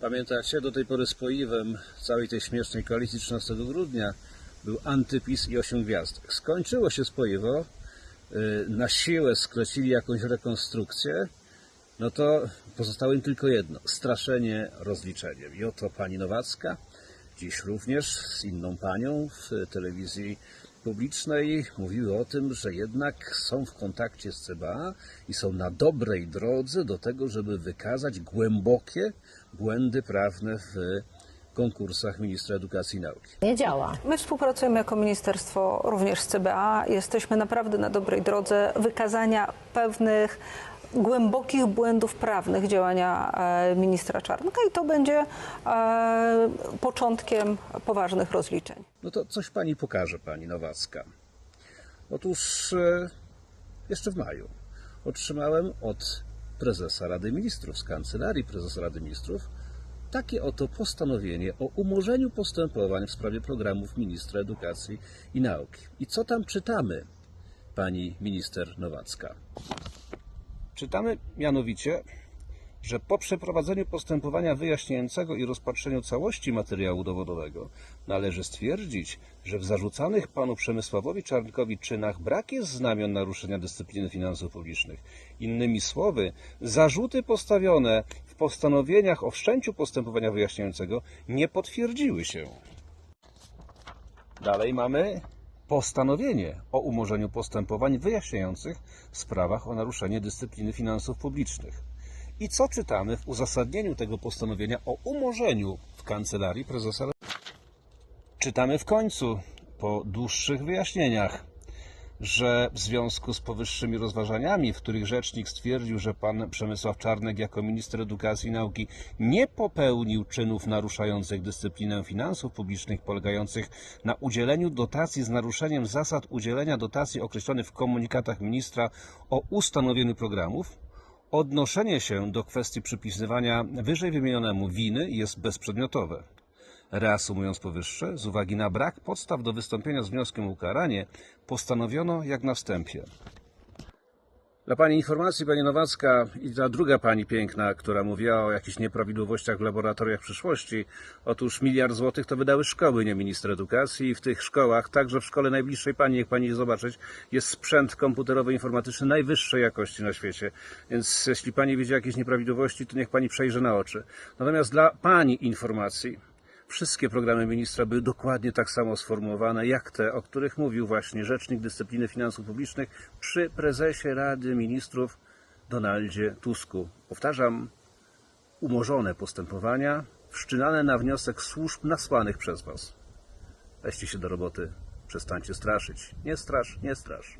Pamiętacie, do tej pory spoiwem całej tej śmiesznej koalicji 13 grudnia był antypis i 8 gwiazdek. Skończyło się spoiwo, y, na siłę sklecili jakąś rekonstrukcję, no to pozostało im tylko jedno, straszenie rozliczeniem. I oto pani Nowacka, dziś również z inną panią w telewizji publicznej mówiły o tym, że jednak są w kontakcie z CBA i są na dobrej drodze do tego, żeby wykazać głębokie błędy prawne w konkursach ministra edukacji i nauki. Nie działa. My współpracujemy jako ministerstwo również z CBA. Jesteśmy naprawdę na dobrej drodze wykazania pewnych głębokich błędów prawnych działania e, ministra Czarnka i to będzie e, początkiem poważnych rozliczeń. No to coś pani pokaże, pani Nowacka. Otóż e, jeszcze w maju otrzymałem od prezesa Rady Ministrów, z kancelarii prezesa Rady Ministrów, takie oto postanowienie o umorzeniu postępowań w sprawie programów ministra edukacji i nauki. I co tam czytamy, pani minister Nowacka? Czytamy mianowicie, że po przeprowadzeniu postępowania wyjaśniającego i rozpatrzeniu całości materiału dowodowego należy stwierdzić, że w zarzucanych panu Przemysławowi Czarnkowi czynach brak jest znamion naruszenia dyscypliny finansów publicznych. Innymi słowy, zarzuty postawione postanowieniach o wszczęciu postępowania wyjaśniającego nie potwierdziły się. Dalej mamy postanowienie o umorzeniu postępowań wyjaśniających w sprawach o naruszenie dyscypliny finansów publicznych. I co czytamy w uzasadnieniu tego postanowienia o umorzeniu w kancelarii prezesa? Czytamy w końcu, po dłuższych wyjaśnieniach, że w związku z powyższymi rozważaniami, w których rzecznik stwierdził, że pan Przemysław Czarnek jako minister edukacji i nauki nie popełnił czynów naruszających dyscyplinę finansów publicznych polegających na udzieleniu dotacji z naruszeniem zasad udzielenia dotacji określonych w komunikatach ministra o ustanowieniu programów, odnoszenie się do kwestii przypisywania wyżej wymienionemu winy jest bezprzedmiotowe. Reasumując powyższe, z uwagi na brak podstaw do wystąpienia z wnioskiem o ukaranie, postanowiono jak na wstępie. Dla Pani informacji, Pani Nowacka i ta druga Pani piękna, która mówiła o jakichś nieprawidłowościach w laboratoriach przyszłości. Otóż miliard złotych to wydały szkoły, nie minister edukacji i w tych szkołach, także w szkole najbliższej Pani, jak Pani zobaczyć, jest sprzęt komputerowy, informatyczny najwyższej jakości na świecie. Więc jeśli Pani widzi jakieś nieprawidłowości, to niech Pani przejrzy na oczy. Natomiast dla Pani informacji, Wszystkie programy ministra były dokładnie tak samo sformułowane, jak te, o których mówił właśnie Rzecznik Dyscypliny Finansów Publicznych przy prezesie Rady Ministrów Donaldzie Tusku. Powtarzam, umorzone postępowania, wszczynane na wniosek służb nasłanych przez Was. Weźcie się do roboty, przestańcie straszyć. Nie strasz, nie strasz.